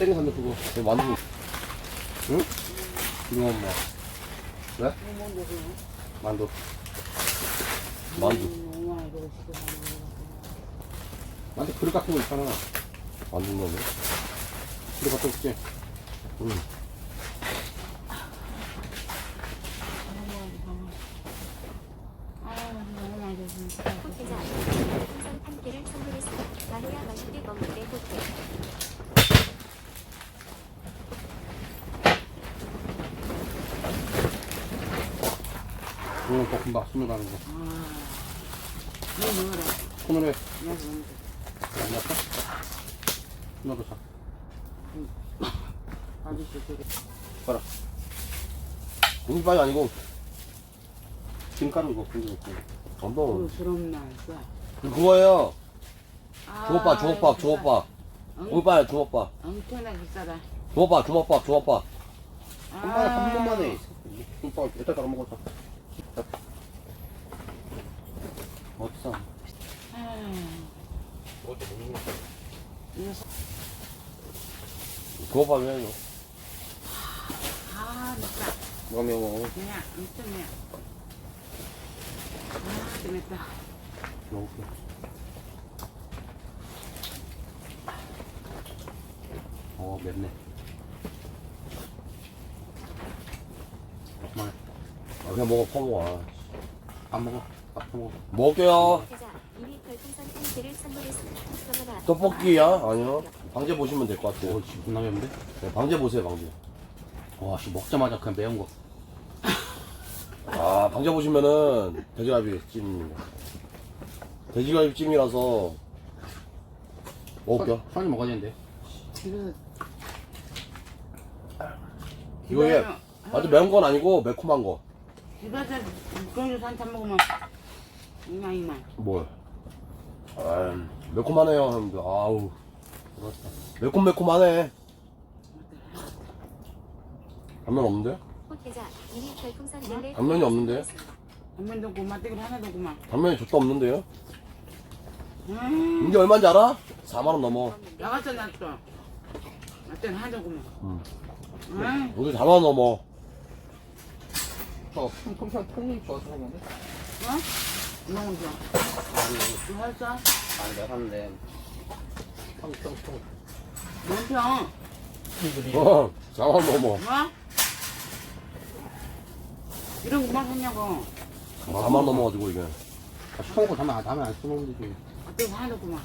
땡겨산다 그거 내 만두 응? 이거 엄마 네? 만두 만두 나한테 그릇 같은 거 있잖아. 만두 넣네 그릇 갖다 줄게. 응 호태자 풍선 한 개를 선물했습니다. 마해야 맛있게 먹는데 호태. 오늘 볶음밥 스물 가는 거. 너 먹어라. 손으로 해. 내가 먹는데. 안 났어? 너도 사. 아저씨 저기. 고기빵이 아니고 김가루 이거 근데. 엄청 그 그럼 나 써. 그거예요 아, 주먹밥 주먹밥. 주먹밥 응? 고기빵이야 주먹밥 엄청나게 비싸다. 주먹밥 주먹밥 주먹밥 한 번만 해. 김밥 이따 따라 먹었어. 아유, 이거 사- 주먹밥이에요 아, 맵다. 뭐가 매워? 그냥 엄청 매. 아, 맵다. 먹을게. 어 맵네. 아, 그냥 먹어 퍼먹어 아. 밥 먹어. 그러나 떡볶이야? 아니요 방제 보시면 될 것 같아요 오, 씨, 존나 맵는데? 네, 방제 보세요 방제 와, 씨, 먹자마자 그냥 매운 거. 아 방제 보시면은 돼지갈비 찜입니다 돼지갈비 찜이라서 먹을게요 천이 먹어야 되는데. 이거. 이거에 집에서- 아주 매운 건 아니고 매콤한 거 집에서 육종류 산타 먹으면 이만 이만. 뭘? 아, 매콤하네요 형님들 아우 매콤매콤하네 단면 없는데? 호태자 이미 별풍선 열네 당면이 없는데? 한번도 고마대기를 하나도 고마. 단면이 좋도 없는데요? 음, 이게 얼마인지 알아? 4만원 넘어 나갔어 나 또. 나때는 하나도 고마. 음. 음, 우리 4만원 넘어 저, 평평 통이 좋아서 그런데? 어? 너무 좋아. 이거 했어? 아니, 내가 샀는데. 평평 통. 뭔 평? 어 4만원 넘어 뭐? 이런 거만 샀냐고. 4만원 넘어가지고 이게 아, 시커먼 거 담에, 담에 안 쓰면 되지. 어떻게 하나도 고마.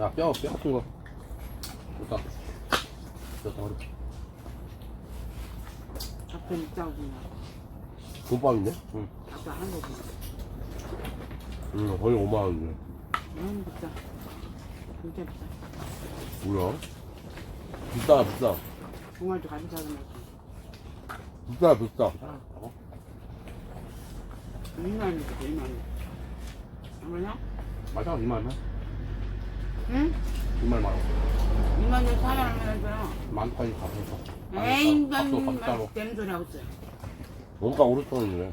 야, 뼈, 뼈 같은 거. 좋다. 뼈 덩어리. 앞에 있다고. 돈밥인데? 응. 앞에 하나도 고마. 응 거의 5만원인데 너무 비싸. 진짜 비싸. 뭐야? 비싸 비싸 정말도 가지 작은 거. 비싸 비싸 어? 2만 원이니까 2만 원. 안 그러냐? 맞아, 2만 원. 응? 2만 원. 2만 원 4만 원만 하잖아. 만까지 가서. 에이, 밥도 난밥 따로. 땜 소리 하고 있어. 원가 5천원이래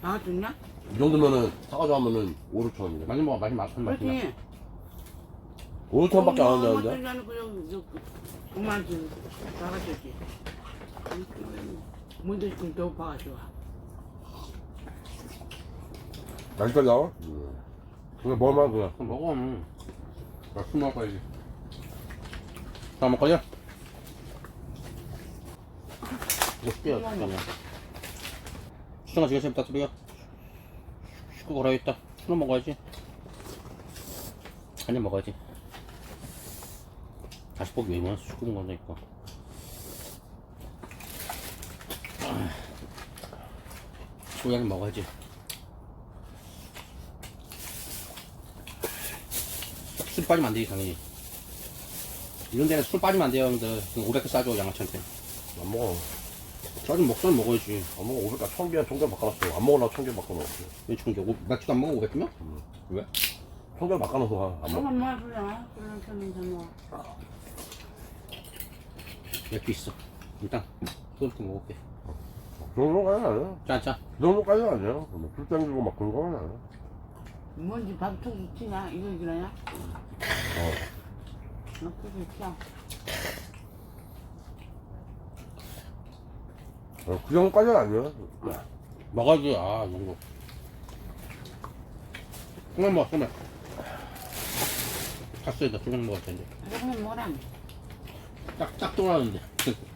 나 좋냐? 이 정도면은 사가지고 하면은 5, 6천 원이래 많이 먹어, 많이 맛은 맛있나? 그렇지. 5, 6천 원밖에 안뭐 한다는데? 자는 그냥 저 5만 원씩 나가줬지. 뭔데 지금 배고파가지고. 날짜리 나와? 그래 뭘만 그래 그럼 먹어. 음. 나술 먹어야지. 자, 먹거냐? 이거 깨야 돼. 수정아 지금 재밌다 소리야. 슈크 걸어야겠다. 술은 먹어야지. 한잔 먹어야지. 다시 보기 왜? 슈크 먹는다니까. 슈크 한잔 먹어야지. 술 빠지면 안 되지, 당연히. 이런 데는 술 빠지면 안 돼요, 형들. 500개 싸줘, 양아치한테. 안 먹어 싸좀 먹자면 먹어야지. 안 먹어 500, 나 청비야 청개 바꿔놨어 안 먹으려고 청개 바꿔놨어 왜 죽은 게? 오- 맥주도 안 먹어, 500개면? 왜? 청개 바꿔놔서 안 먹어 뭐 하냐? 그런 소리 좀 뭐. 맥주 있어. 일단, 그것부터 먹을게. 그 정도까지는 아니야 짠, 짠. 그 정도까지는 아니야 뭐술 땡기고 막 그런 건 아니야 뭔지 밥통이 튀냐? 이거 이러냐? 먹기 좋죠. 어, 그 정도까지는 아니야. 먹어야지, 아, 이런 거. 그만 먹어, 그만. 갔어야 돼, 그만 먹을 텐데. 그러면 뭐람? 딱, 딱 돌아가는데.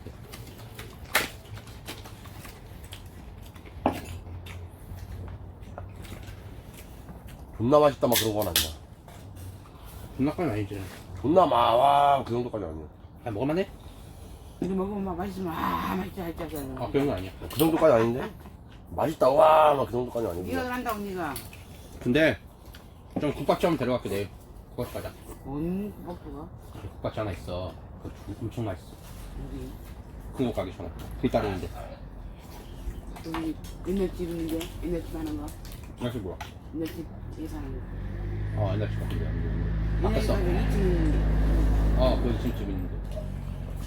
존나 맛있다 막 그런 건 아니야. 존나까지 아니지. 존나 마, 와, 그 정도까지 아니야. 아, 먹을만해? 이거 먹으면 막 맛있으면 아 맛있다 했다 그래. 아, 그런 거 아니야. 그 정도까지 아닌데? 맛있다, 와, 막 그 정도까지 아니고. 네가 그런다고 네가 근데, 좀 한번 데려갈게, 내일. 국밥집 가자. 뭔 먹고 국밥집 하나 있어. 그거 엄청 맛있어. 여기 큰거 가기 전에. 길다리 있는데. 여기 옛날 집 있는데 옛날 집 하는 거 맛이 뭐야? 옛날 집에 사는 거. 어, 집 같은데. 옛날 바꿨어. 집에 2층 있는데 어, 거기 지금 집 있는데.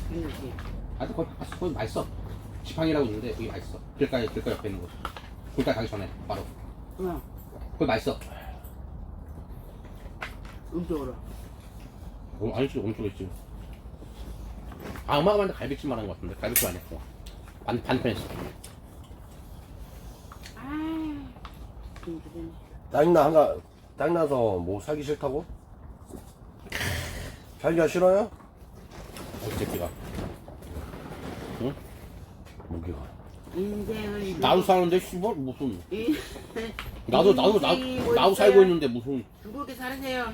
아, 근데 거기. 거기 맛있어. 지팡이라고 있는데, 거기 맛있어. 길가에, 길가 옆에 있는 거. 길가 가기 전에, 바로. 어, 거기 맛있어. 음쪽으로. 어, 아니지, 엄청 있지. 아, 엄마가 만든 갈비찜 말한 것 같은데. 갈비찜 아니었어. 반, 반편했어. 아. 짜증나, 한가, 짜증나서 뭐 살기 싫다고? 살기가 싫어요? 어, 새끼가. 응? 무기가. 인생을 나도 사는데, 씨발, 무슨. 이- 나도, 나도, 인생이 나도 뭐 살고 있어요? 있는데, 무슨. 즐겁게 살으세요.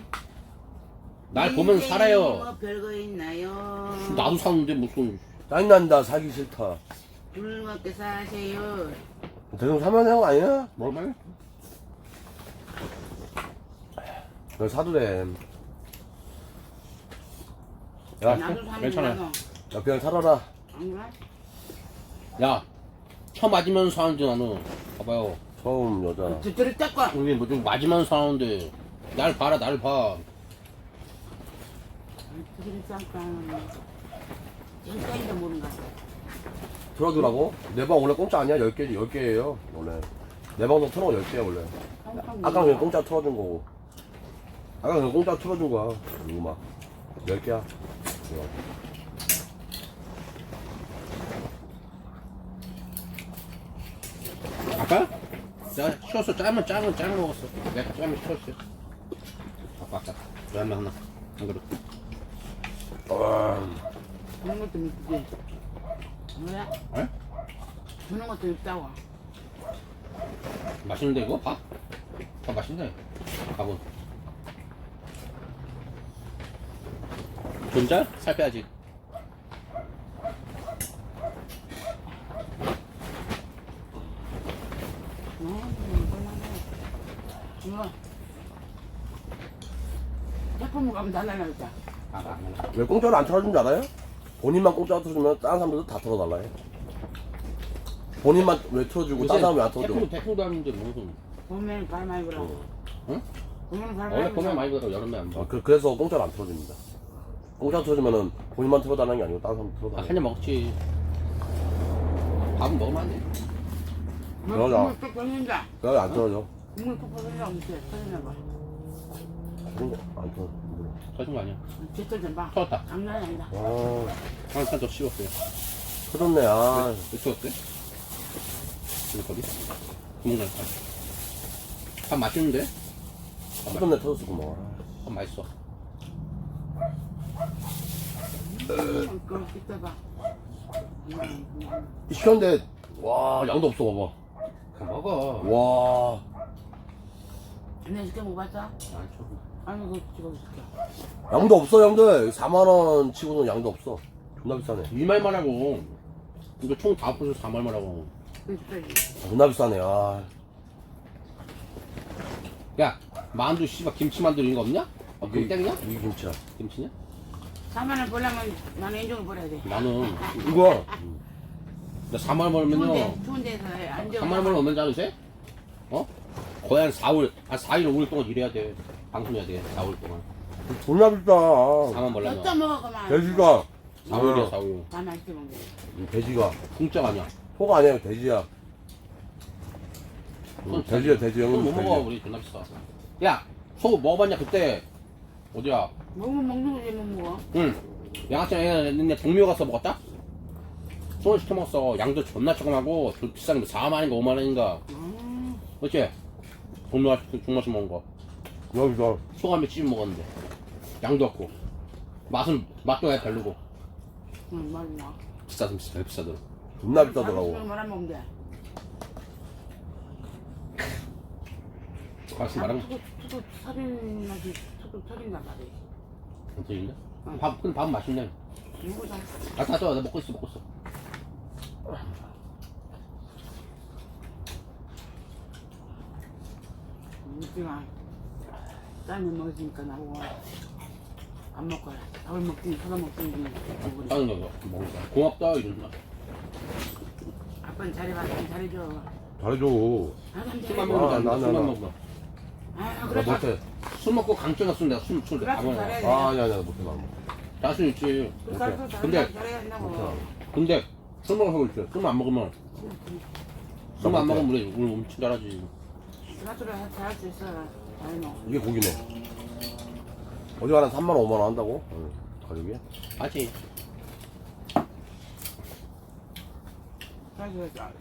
날 보면 인생이 살아요. 뭐 별거 있나요? 나도 사는데, 무슨. 짜증난다, 살기 싫다. 즐겁게 사세요. 대충 사면 되는 거 아니야? 뭘 말해? 너 사도 돼. 야, 나도 사는 괜찮아요. 야, 그냥 살아라. 안 그래? 야, 쳐 맞으면서 사는데 나는. 봐봐요. 처음 여자. 저쪽을 닦고. 우리 뭐좀 맞으면서 사는데. 날 봐라, 날 봐. 모른가. 틀어주라고? 내 방 원래 공짜 아니야? 10개, 10개예요 원래. 내 방도 틀어 10개야, 원래. 아까 그냥 공짜 틀어준 거고. 아까 그냥 공짜 틀어준 거야. 이거 막. 10개야. 아까? 내가 쉬었어. 짜면 짜면 짜면 먹었어. 내가 짜면 쉬었어. 아까 아까. 라면 하나. 안 그래. 아, 그런 것도 있지. 뭐야? 에? 주는 것도 있다고. 맛있는데 이거 밥? 밥 맛있네. 밥은. 존잘? 살 빼야지. 어, 이거. 제품 가면. 왜 공짜로 안 틀어준 줄 알아요? 본인만 공짜로 틀어주면 다른 사람들도 다 틀어달라 해. 본인만 왜 틀어주고 다른 사람 왜안? 태풍, 태풍도 아닌데 무슨. 봄에는 발 많이 불어. 응? 봄에는 발 원래 많이 봄에 불어. 많이 불어 여름에 안 불어. 아, 그, 그래서 공짜로 안 틀어줍니다. 공짜로 틀어주면은 본인만 틀어달라는 게 아니고 다른 사람 아. 한입 먹지. 밥은 먹으면 안 돼. 뭐, 그러자. 국물 뚝 떨린다. 그래 안 틀어줘. 국물 뚝 떨린다. 어때? 떨리나 봐. 그런 거안 틀어줘. 터진 거 아니야. 제철 좀 봐. 터졌다. 장난이 아니다. 아, 한칸 더 씹었어요. 틀었네. 아, 왜 씹었대? 여기 거기? 구멍 날까? 밥 맛있는데? 밥, 맛- 틀었네 틀었었구만. 밥 맛있어. 그걸 이따 봐. 시켰는데 와 양도 없어 봐봐. 그냥 먹어. 와내 시켜 먹어봤어? 안 쳐. 아니 그거 찍어줄게. 양도 없어 형들. 4만 원 치고는 양도 없어. 존나 비싸네. 이 말만 하고. 이거 총 다 합쳐서 4말만 하고. 그래서 존나 비싸네. 아, 야, 만두 씨발 김치 만두 이런 거 없냐? 어, 그거 땡이냐? 이게 김치야. 김치냐? 4만 원 벌려면 나는 인정을 벌어야 돼. 나는 이거 나 4만 원 벌면요. 추운데 추운데서 앉아. 3만 원 벌면 얼마인지 아세요? 어? 거의 한 4월, 한 4일, 5일 동안 일해야 돼. 방송해야 돼. 4월 동안. 존나 비싸. 4만 벌려면. 또 먹어 그만. 돼지가 4월이야, 4월. 다 맛있게 먹네. 이 돼지가 공짜가 아니야. 소가 아니야 돼지야. 그건 돼지야 돼지 형님. 못 먹어, 우리 존나 비싸. 야, 소 먹어봤냐, 그때? 어디야? 먹으면 먹는 거지 뭐 먹어. 응. 양아치랑 얘네 동묘 가서 먹었다? 손을 시켜 먹었어. 양도 존나 조금하고 좀 비싼 거 4만 원인가 5만 원인가. 음, 그렇지? 동묘 가서 중마시 먹은 거. 여기서 소감에 찜 먹었는데. 양도 없고. 맛은 맛도 왜 별로고. 응, 맞아. 비싸든 비싸 비싸더라. 존나 비싸더라고. 뭐라 먹으면 돼. 맛은 말은 투도 투도 살인 나지 투도 살인단 말이야. 안 터진다. 응. 밥 근데 밥은 맛있네. 누구다? 아, 다 떠. 나 먹고 있어 먹고 있어. 이지가 짠을 먹으니까 나보고 안 먹고 밥을 소다 먹더니 먹으래. 다른 거 먹는 거야. 고맙다 이런다. 아빠는 잘해봐, 잘해줘. 잘해줘. 술만 잘해줘. 먹으면 아, 안 나, 돼. 나, 술만 나. 먹으면. 아, 나 그래. 못해. 술 먹고 강증 갔으면 내가 술 그래, 담아야 잘해. 아, 아니야, 아니야, 못해, 나 못해. 자신 있지. 그래서 근데- 잘해야. 못해. 근데 술 먹어서 그렇지. 술만 안 먹으면 술만 안 못해. 먹으면 우리 우리 엄청 잘하지. 그래도 잘할 수 있어. 이게 고기네. 어디 가나 3만 원, 5만 원 한다고? 응, 가격이?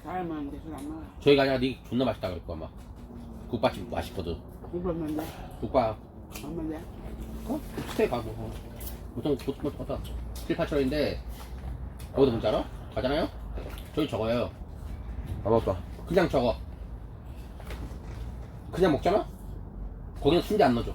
잘 먹어. 저희가 아니라 니 존나 맛있다 그럴 거야 막. 국밥집 맛있거든. 이거 얼마인데? 국밥. 얼마인데? 어? 스테이 가고. 보통 보통 보통 7, 8천 원인데 거기서 뭔지 알아? 가잖아요? 저기 적어요. 다 먹었다. 그냥 적어. 그냥 먹잖아? 거기는 순대 안 넣어줘.